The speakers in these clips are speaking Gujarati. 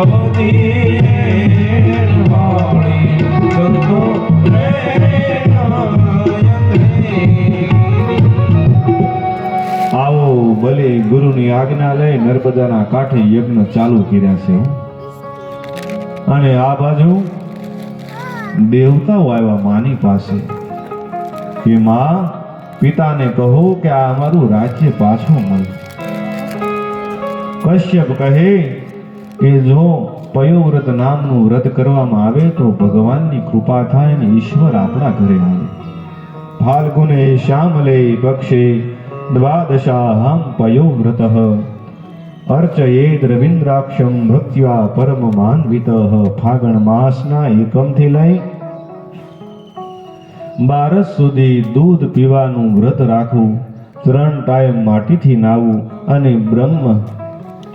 આવો બલે ગુરુની આજ્ઞા લઈ નર્મદાના કાંઠે યજ્ઞ ચાલુ કર્યા છે. અને આ બાજુ દેવતાઓ આવ્યા માની પાસે. કે માં, પિતાને કહો કે આ અમારું રાજ્ય પાછું મળે. કશ્યપ કહે કે જો પયોવ્રત નામનું વ્રત કરવામાં આવે તો ભગવાનની કૃપા થાય અને ઈશ્વર આપણા ઘરે આવે. ફાલ્ગુને શ્યામલે પક્ષે દ્વાદશાહમ પયોવ્રત. અર્ચયેદ રવિન્દ્રાક્ષમ ભક્ત્યા પરમ માનવિત. ફાગણ માસના એકમથી લઈ બારસ સુધી દૂધ પીવાનું વ્રત રાખવું, ત્રણ ટાઈમ માટીથી નાવું અને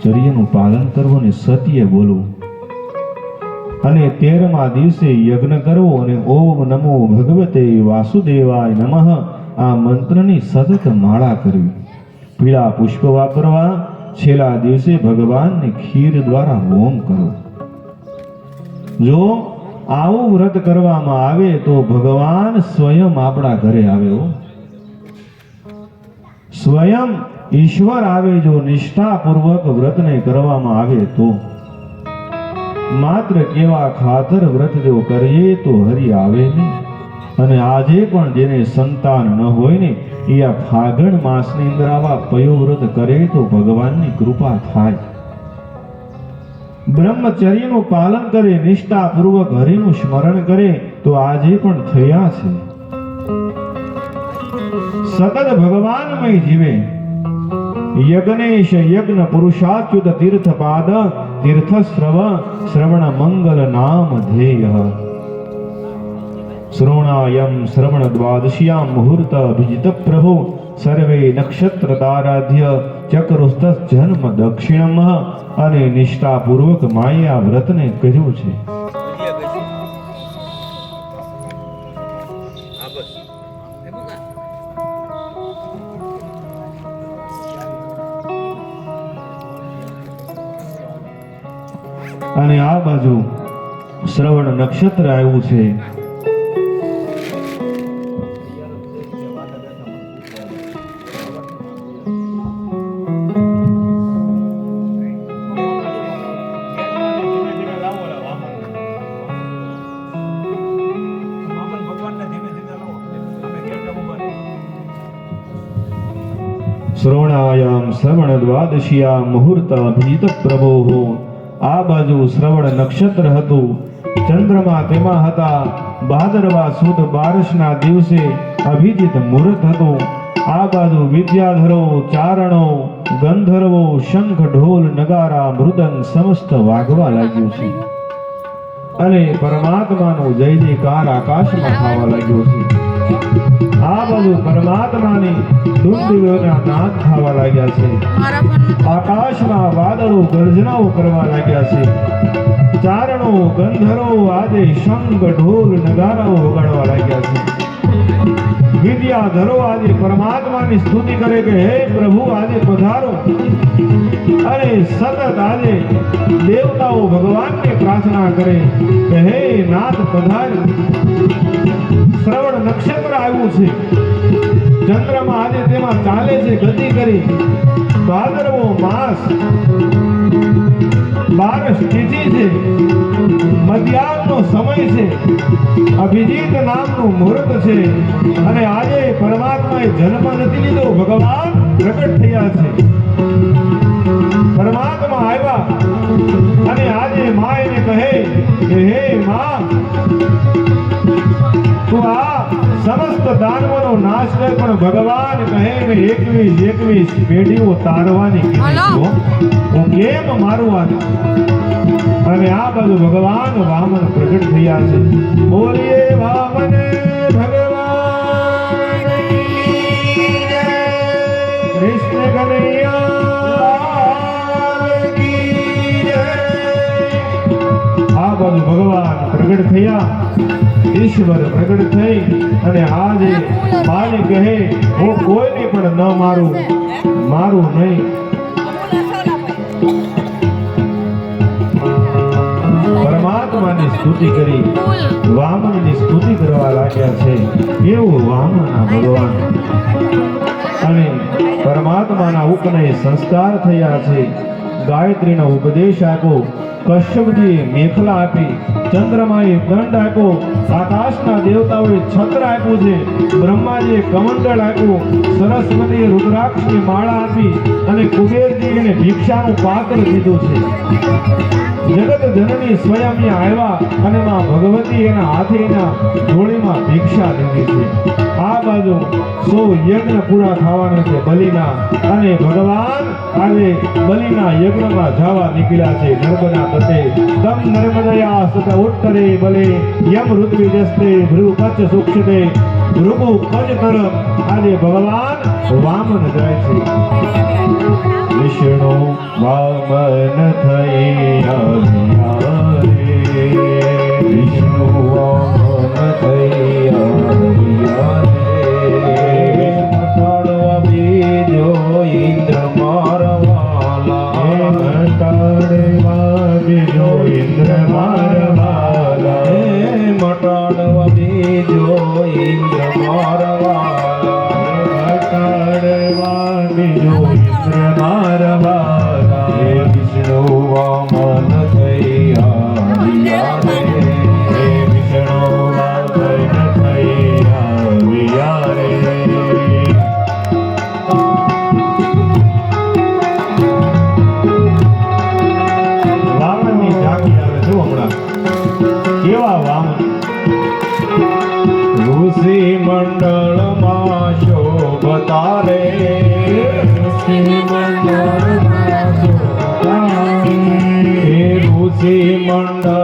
બ્રહ્મચર્યનું પાલન કરવું અને સત્ય બોલવું. અને તેરમા દિવસે યજ્ઞ કરવો અને ઓમ નમો ભગવતે વાસુદેવાય નમઃ આ મંત્રની સતત માળા કરવી. પીળા પુષ્પ વાપરવા, છેલ્લા દિવસે ભગવાનને ખીર દ્વારા હોમ કરો જો આવું વ્રત કરવામાં આવે તો ભગવાન સ્વયં આપણા ઘરે આવ્યો સ્વયં ઈશ્વર આવે જો નિષ્ઠાપૂર્વક વ્રતને કરવામાં આવે તો. માત્ર કેવા ખાતર વ્રત જો કરીએ તો હરિ આવે નહીં અને આજે પણ જેને સંતાન ન હોય ને, એ આ ફાગણ માસની અંદર આવા પયો વ્રત કરે તો ભગવાનની કૃપા થાય. બ્રહ્મચર્યનું પાલન કરે, નિષ્ઠાપૂર્વક હરિનું સ્મરણ કરે તો આજે પણ થયા છે. સતત ભગવાનમય જીવે. યજ્ઞેશ યજ્ઞ પુરુષાચ્યુત તીર્થ પાદ તીર્થ શ્રવ શ્રવણ મંગલ નામ ધ્યેય શ્રોણાયમ શ્રવણ દ્વાદશ્યામ મુહૂર્ત અભિજિત પ્રભુ સર્વે નક્ષત્ર તારાધ્ય ચક્રુસ્ત જન્મ દક્ષિણમ અને નિષ્ઠાપૂર્વક માયા વ્રતને કહ્યું છે નક્ષત્ર આવ્યું છે. શ્રવણાયામ શ્રવણ દ્વાદશિયા મુહૂર્ત અભિજીત પ્રભો આ બાજુ શ્રવણ નક્ષત્ર હતું. ચંદ્રમા તેમાં હતા. ભાદરવા સુદ બારસના દિવસે અભિજીત મુહૂર્ત હતું. આ બાજુ વિદ્યાધરો ચારણો ગંધર્વો શંખ ઢોલ નગારા મૃદંગ સમસ્ત વાગવા લાગ્યું છે. અને પરમાત્માનો જય જયકાર આકાશમાં થવા લાગ્યો છે. આ બધું પરમાત્માની ધૂમધીઓના નાદ થવા લાગ્યા છે. આકાશમાં વાદળો ગર્જનાઓ કરવા લાગ્યા છે. ચારણો, ગંધરો, આજે શંખ, ઢોલ, નગારાઓ વગાડવા લાગ્યા છે. વિદ્યાધરો આજે પરમાત્માની સ્તુતિ કરે કે, હે પ્રભુ, આજે પધારો. અને સતત આજે દેવતાઓ ભગવાનને પ્રાર્થના કરે કે, હે નાથ, પધાર. શ્રવણ નક્ષત્ર આવ્યું છે. ચંદ્રમાં આજે તેમાં ચાલે છે ગતિ કરી. ભાદરવો માસ જન્મ નથી લીધો, ભગવાન પ્રગટ થયા છે. પરમાત્મા આવ્યા, અને આજે મા એને કહે હે મા, તું આ સમસ્ત દાનવોનો નાશ કર પણ ભગવાન કહે કે એકવીસ એકવીસ પેઢીઓ તારવાની. હું કેમ મારું આ અને આ બધું ભગવાન વામન પ્રગટ થયા છે. બોલીએ વામન ભગવાન કૃષ્ણ કનૈયા આ બાજુ ભગવાન પ્રગટ થયા. ઈશ્વર પ્રગટ થઈ અને આજે માને કહે હું કોઈને પણ ન મારું મારું નહીં. પરમાત્માની સ્તુતિ કરી, વામનની સ્તુતિ કરવા લાગ્યા છે. એવું વામનના ભગવાન. અને પરમાત્માના ઉપનય સંસ્કાર થયા છે. ગાયત્રીનો ઉપદેશ આપ્યો કશ્યપજીએ મેખલા આપી. ચંદ્રમાએ દંડ આપ્યો. આકાશના દેવતાઓએ છત્ર આપ્યું છે. બ્રહ્માજીએ કમંડળ આપ્યું. સરસ્વતીએ રુદ્રાક્ષની માળા આપી અને કુબેરજીએ ભિક્ષાનું પાત્ર દીધું છે. જગત જનની સ્વયં આવ્યા અને માં ભગવતી એના હાથે એના જોડીમાં ભિક્ષા લીધી છે. આ બાજુ સો યજ્ઞ પૂરા થવાના છે. બલિના અને ભગવાન આજે બલિના યજ્ઞમાં જવા નીકળ્યા છે. નર્મદા તટે તમ નર્મદયા સત ઉત્તરે બલે, યમ ઋત્વી જસ્તે ભ્રુ કચ્છ સુક્ષતે. ભૃગુ કજ તરફ આજે ભગવાન વામન જાય છે. વિષ્ણુ વામન થઈ વિષ્ણુ વામન થઈ બીજો ઇન્દ્ર મારવાલા મટાડવા બીજો ઇન્દ્ર મારવાલા વિષ્ણુ વામન હે વિષ્ણુ વામન રે વામનની ઝાંખી આવે જો હમણાં. કેવા વામન ઋષિ મંડળમાં શોભતા રે શ્રી મંડળમાં શોભતા રે ઋષિ મંડળમાં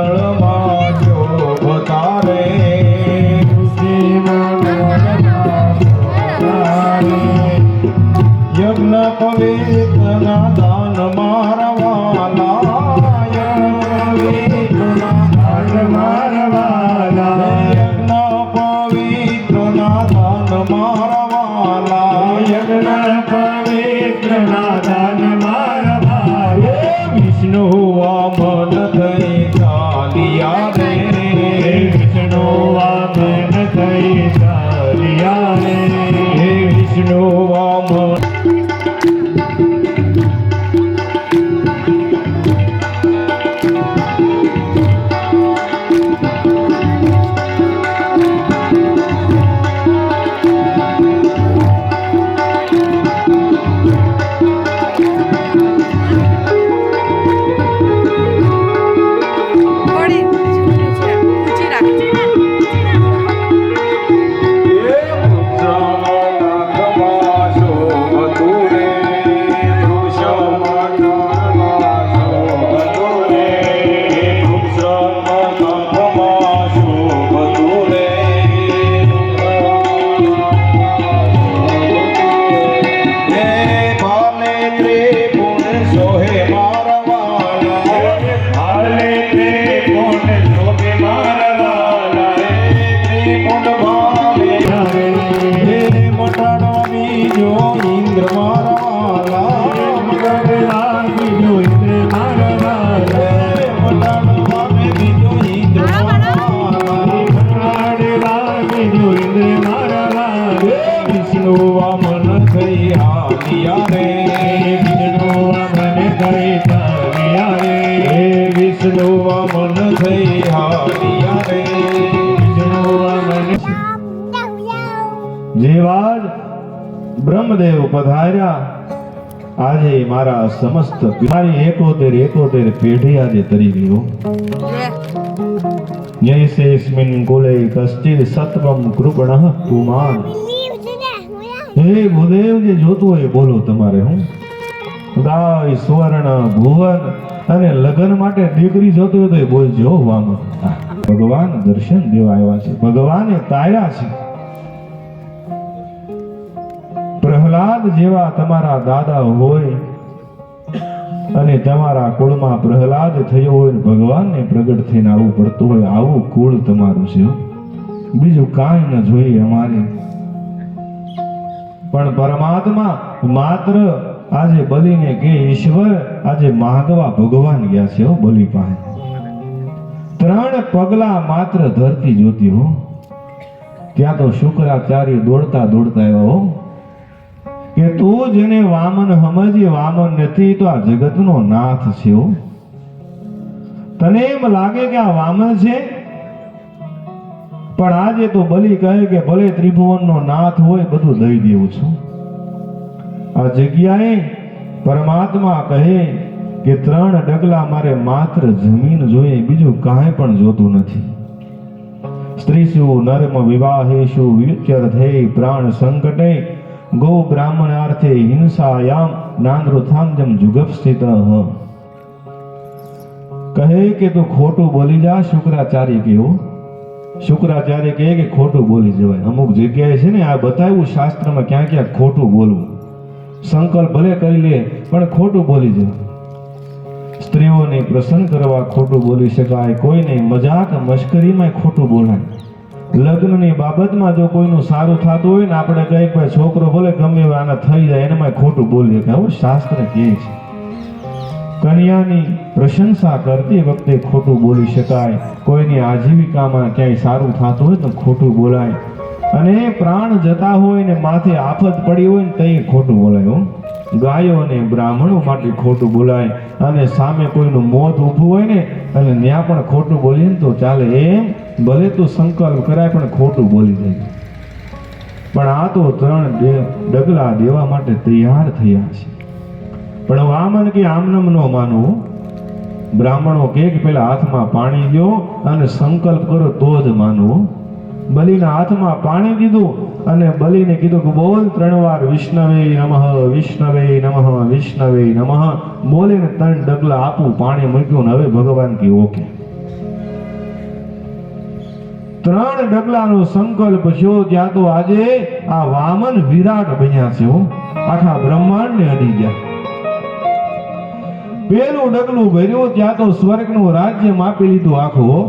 ઇન્દ્ર મારવાલા મગરલા બીજો ઇન્દ્ર મારવાલા મટાડવા મે બીજો ઇન્દ્ર મારવાલા મટાડવા બીજો ઇન્દ્ર મારવાલા વિષ્ણુ વામન થઈ આલિયા રે વિષ્ણુ વામન થઈ આલિયા રે વિષ્ણુ વામન થઈ આલિયા રે વિષ્ણુ વામન જેવા જ બ્રહ્મદેવ પધાર્યા. આજે મારા સમસ્ત મારી એકોતેર એકોતેર પેઢી આજે તરી ગયો. જૈસેસ્મિન કુલે કશ્ચિત સત્વમ કૃપણ પુમાન. હે ભૂદેવ જે જોતું હોય બોલો તમારે હું. ગાય સુવર્ણ ભુવન અને લગ્ન માટે દીકરી જોતો હોય તો એ બોલજો વામન. ભગવાન દર્શન દેવા આવ્યા છે. ભગવાને તાર્યા છે. પ્રહલાદ જેવા તમારા દાદા હોય અને તમારા કુળમાં પ્રહલાદ થયો હોય ભગવાનને પ્રગટ થઈને આવવું પડતું હોય, આવું કુળ તમારું છે. બીજું કાંઈ ન જોઈએ અમારે. પણ પરમાત્મા માત્ર આજે બલીને કે ઈશ્વર આજે માગવા ભગવાન ગયા છે બલી પાસે. ત્રણ પગલા માત્ર ધરતી જોતી, હો. ત્યાં તો શુક્રાચાર્ય દોડતા દોડતા આવ્યા, હો. કે તું જેને વામન સમજી વામન નથી, તો આ જગતનો નાથ છે તને એમ લાગે કે આ વામન છે? પણ આજે તો બલી કહે કે ભલે ત્રિભુવનનો નાથ હોય, બધું દઈ દેવું છું. આ જગ્યાએ પરમાત્મા કહે કે ત્રણ ડગલા મારે માત્ર જમીન જોઈએ, બીજું કાંઈ પણ જોતું નથી. સ્ત્રીસુ નર્મ વિવાહેશુ વિચરથે પ્રાણ સંકટે ગો બ્રાહ્મણાર્થે હિંસાયામ નાંદ્રુથાંજમ જુગપસ્થિત કહે કે તું ખોટું બોલી જા શુક્રાચાર્ય કેવો શુક્રાચાર્ય કહે કે ખોટું બોલી જવાય અમુક જગ્યાએ છે ને આ બતાવ્યું શાસ્ત્રમાં ક્યાં ક્યાં ખોટું બોલવું સંકલ્પ ભલે કરી લે પણ ખોટું બોલી જવાય સ્ત્રીઓને પ્રસન્ન કરવા ખોટું બોલી શકાય કોઈને મજાક મશ્કરીમાં ખોટું બોલાય લગ્નની બાબતમાં જો કોઈનું સારું થતું હોય ને આપણે કહીએ કે છોકરો ભલે ગમે આના થઈ જાય એનામાં ખોટું બોલીએ કે આવું શાસ્ત્ર કહે છે, કન્યાની પ્રશંસા કરતી વખતે ખોટું બોલી શકાય, કોઈની આજીવિકામાં ક્યાંય સારું થતું હોય તો ખોટું બોલાય. અને પ્રાણ જતા હોય ને માથે આફત પડી હોય ને તઈ ખોટું બોલાય ગાયો અને બ્રાહ્મણો માટે ખોટું બોલાય અને સામે કોઈનું મોત ઊભું હોય ને, અને ત્યાં પણ ખોટું બોલીએ ને તો ચાલે એમ ભલે તો સંકલ્પ કરાય, પણ ખોટું બોલી જાય પણ આ તો ત્રણ ડગલા દેવા માટે તૈયાર થયા છે. પણ વામન કે આમનમ નો માનવું બ્રાહ્મણો કે પેલા હાથમાં પાણી દો અને સંકલ્પ કરો તો જ માનવું બલિના હાથમાં પાણી દીધું અને બલિને કીધું કે બોલ ત્રણ વાર વિષ્ણવે નમઃ વિષ્ણવે નમઃ વિષ્ણવે નમઃ. બોલીને ત્રણ ડગલા આપું, પાણી મૂક્યું ને હવે ભગવાન કે ઓકે. ત્રણ ડગલાનો સંકલ્પ થયો ત્યાં તો આજે આ વામન વિરાટ બન્યા છે હો. આખા બ્રહ્માંડને અડી ગયા. પેલું ડગલું ભર્યું, ત્યાં તો સ્વર્ગનું રાજ્ય માપી લીધું આખું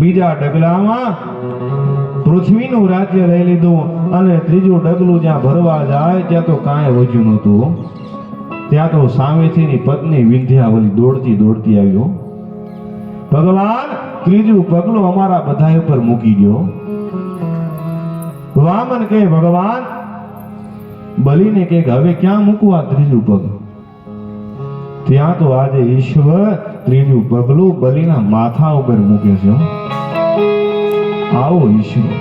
બીજા ડગલામાં પૃથ્વીનું રાજ્ય લઈ લીધું અને ત્રીજું ડગલું જ્યાં ભરવા જાય, ત્યાં તો કાંઈ વધ્યું નહોતું ત્યાં તો સામેથીની પત્ની વિંધ્યાવલી દોડતી દોડતી આવ્યો ભગવાન ત્રીજું પગલું અમારા બધા ઉપર મૂકી ગયો વામન કે ભગવાન, બલીને કે હવે ક્યાં મૂકવું ત્રીજું પગ? ત્યાં તો આજે ઈશ્વર ત્રીજું પગલું બલીના માથા ઉપર મૂકે છે આવો ઈશ્વર,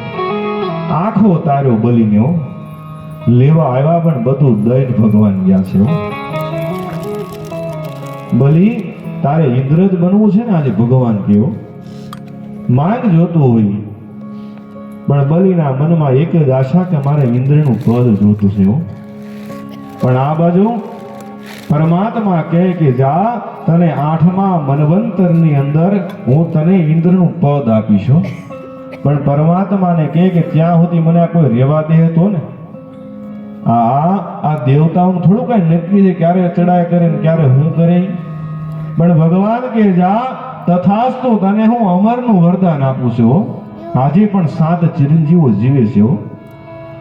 આખો તાર્યો બલીને. લેવા આવ્યા પણ બધું દઈને ભગવાન ગયા છે બલી તારે ઇન્દ્ર જ બનવું છે ને આજે ભગવાન કેવો માંગ જોતું હોય. પણ બલિના મનમાં એક જ આશા કે મારે ઇન્દ્રનું પદ જોતું છે. પણ આ બાજુ પરમાત્મા કહે કે જા, તને આઠમા મનવંતરની અંદર હું તને ઇન્દ્રનું પદ આપીશ પણ પરમાત્માને કહે કે ત્યાં સુધી મને આ કોઈ રેવા દે હતો ને. આ આ દેવતાઓનું થોડું કઈ નક્કી છે ક્યારે ચડાય કરે ને ક્યારે હું કરે. પણ ભગવાન કે જા તથાસ્તુ તને હું અમરનું વરદાન આપું છું આજે પણ સાત ચિરંજીવો જીવે છે